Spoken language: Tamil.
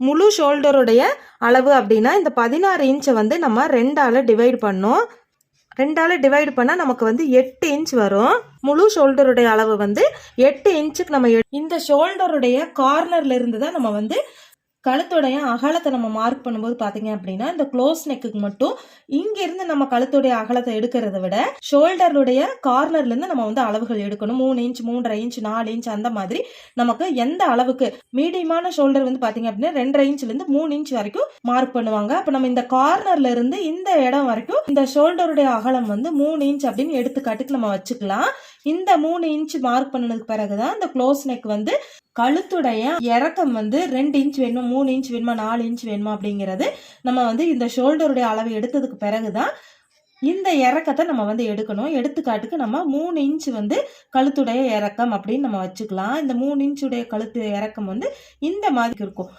முழு ஷோல்டருடைய அளவு அப்படின்னா இந்த பதினாறு இன்ச்சை வந்து நம்ம ரெண்டால் டிவைட் பண்ணோம். ரெண்டால் டிவைட் பண்ணால் நமக்கு வந்து எட்டு இன்ச் வரும். முழு ஷோல்டருடைய அளவு வந்து எட்டு இன்ச்சுக்கு நம்ம இந்த ஷோல்டருடைய கார்னர்ல இருந்து தான் நம்ம வந்து கழுத்துடைய அகலத்தை நம்ம மார்க் பண்ணும்போது பார்த்தீங்க அப்படின்னா இந்த க்ளோஸ் நெக்குக்கு மட்டும் இங்கிருந்து நம்ம கழுத்துடைய அகலத்தை எடுக்கிறத விட ஷோல்டருடைய கார்னர்ல இருந்து நம்ம வந்து அளவுகள் எடுக்கணும். மூணு இன்ச் மூன்றரை இன்ச் நாலு இன்ச் அந்த மாதிரி நமக்கு எந்த அளவுக்கு மீடியமான ஷோல்டர் வந்து பாத்தீங்க அப்படின்னா ரெண்டரை இன்ச்ல இருந்து மூணு இன்ச் வரைக்கும் மார்க் பண்ணுவாங்க. அப்போ நம்ம இந்த கார்னர்ல இருந்து இந்த இடம் வரைக்கும் இந்த ஷோல்டருடைய அகலம் வந்து மூணு இன்ச் அப்படின்னு எடுத்துக்காட்டுக்கு நம்ம வச்சுக்கலாம். இந்த மூணு இன்ச் மார்க் பண்ணதுக்கு பிறகுதான் இந்த க்ளோஸ் நெக் வந்து கழுத்துடைய இறக்கம் வந்து ரெண்டு இன்ச் வேணும் மூணு இன்ச் வேணுமா நாலு இன்ச் வேணுமா அப்படிங்கிறது நம்ம வந்து இந்த ஷோல்டருடைய அளவு எடுத்ததுக்கு பிறகுதான் இந்த இறக்கத்தை நம்ம வந்து எடுக்கணும். எடுத்துக்காட்டுக்கு நம்ம மூணு இன்ச் வந்து கழுத்துடைய இறக்கம் அப்படின்னு நம்ம வச்சுக்கலாம். இந்த மூணு இன்ச்சுடைய கழுத்து இறக்கம் வந்து இந்த மாதிரி இருக்கும்.